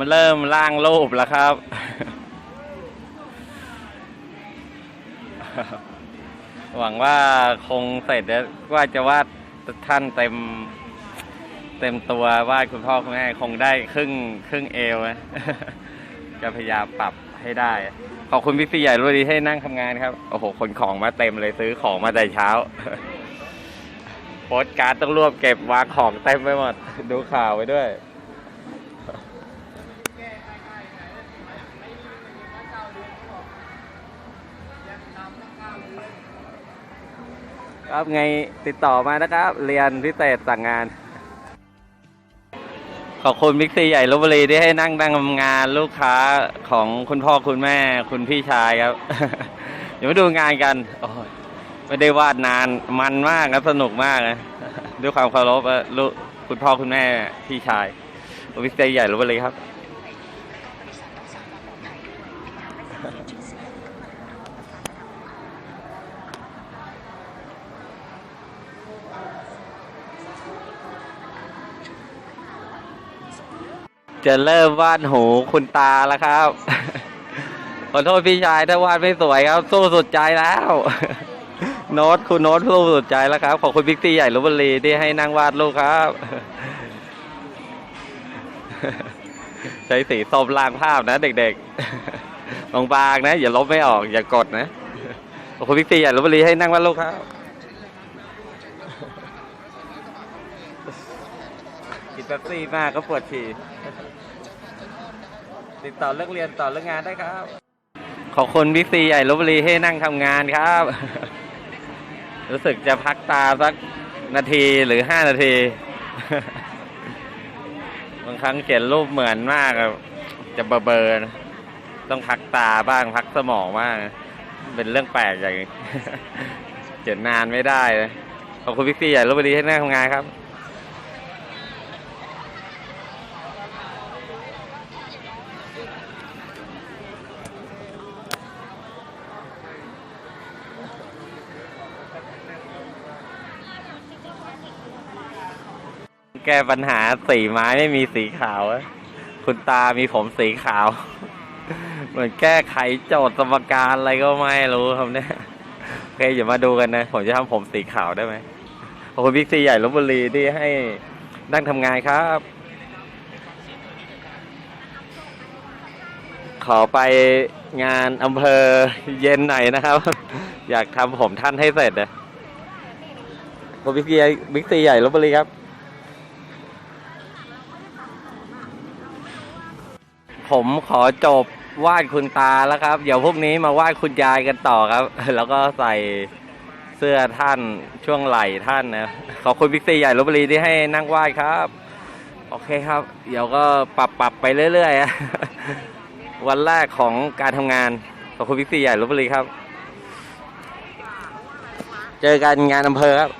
มันเริ่มร่างรูปแล้วครับ หวังว่าคงเสร็จแล้วว่าจะวาดท่านเต็ม เต็มตัววาดคุณพ่อคุณแม่คงได้ครึ่งครึ่งเอวนะจะพยายามปรับให้ได้ ขอบคุณพี่พี่ใหญ่รู้ดีให้นั่งทำงานครับ โอ้โหขนของมาเต็มเลยซื้อของมาแต่เช้า โพสการ์ดต้องรวบเก็บวางของเต็มไปหมด ดูข่าวไปด้วย ครับไงติดต่อมานะครับ เรียนพิเศษสั่งงาน ขอบคุณบิ๊กซีใหญ่ลบบุรีที่ให้นั่งนั่งทำงานลูกค้าของคุณพ่อคุณแม่คุณพี่ชายครับ เดี๋ยวมาดูงานกันโอ้ยไม่ได้วาดนานมันมากครับสนุกมากนะด้วยความเคารพลูกคุณพ่อคุณแม่พี่ชายบิ๊กซีใหญ่ลบบุรีครับ จะเริ่มวาดหูคุณตาแล้วครับ ขอโทษพี่ชายถ้าวาดไม่สวยครับ สู้สุดใจแล้ว โน้ตคุณโน้ตสู้สุดใจแล้วครับ ขอบคุณบิ๊กซีใหญ่ลบบุรีที่ให้นั่งวาดรูปครับ ใช้สีส้มลางภาพนะเด็กๆ บางๆนะ อย่าลบไม่ออกอย่ากดนะขอบคุณบิ๊กซีใหญ่ลบบุรีให้นั่งวาดรูปครับกินแป๊บซี่มากก็ปวดฉี่ติดต่อเรื่องเรียนต่อเรื่องงานได้ครับ ขอบคุณบิ๊กซีใหญ่ลบบุรีให้นั่งทำงานครับ รู้สึกจะพักตาสักนาทีหรือห้านาทีบางครั้งเขียนรูปเหมือนมากอะจะเบลอๆนะ ต้องพักตาบ้างพักสมองบ้างเป็นเรื่องแปลกอย่างเขียนนานไม่ได้นะขอบคุณบิ๊กซีใหญ่ลบบุรีให้หนั่งทำงานครับแก้ปัญหาสีไม้ไม่มีสีขาว คุณตามีผมสีขาว เหมือนแก้ไขโจทย์สมการอะไรก็ไม่รู้ครับเนี่ยโอเคอย่ามาดูกันนะ ผมจะทำผมสีขาวได้ไหมขอบคุณบิ๊กซีใหญ่ลบบุรีที่ให้นั่งทำงานครับ ขอไปงานอำเภอเย็นหน่อยนะครับ อยากทำผมท่านให้เสร็จนะขอบคุณบิ๊กซีบิ๊กซีใหญ่ลบบุรีครับ ผมขอจบ วาดคุณตาแล้วครับ เดี๋ยวพรุ่งนี้มาวาดคุณยายกันต่อครับ แล้วก็ใส่เสื้อท่านช่วงไหล่ท่านนะขอบคุณบิ๊กซีใหญ่ลบบุรีที่ให้นั่งวาดครับ โอเคครับ เดี๋ยวก็ปรับปรับไปเรื่อยๆวันแรกของการทำงานขอบคุณบิ๊กซีใหญ่ลบบุรีครับ เจอกันงานอำเภอครับ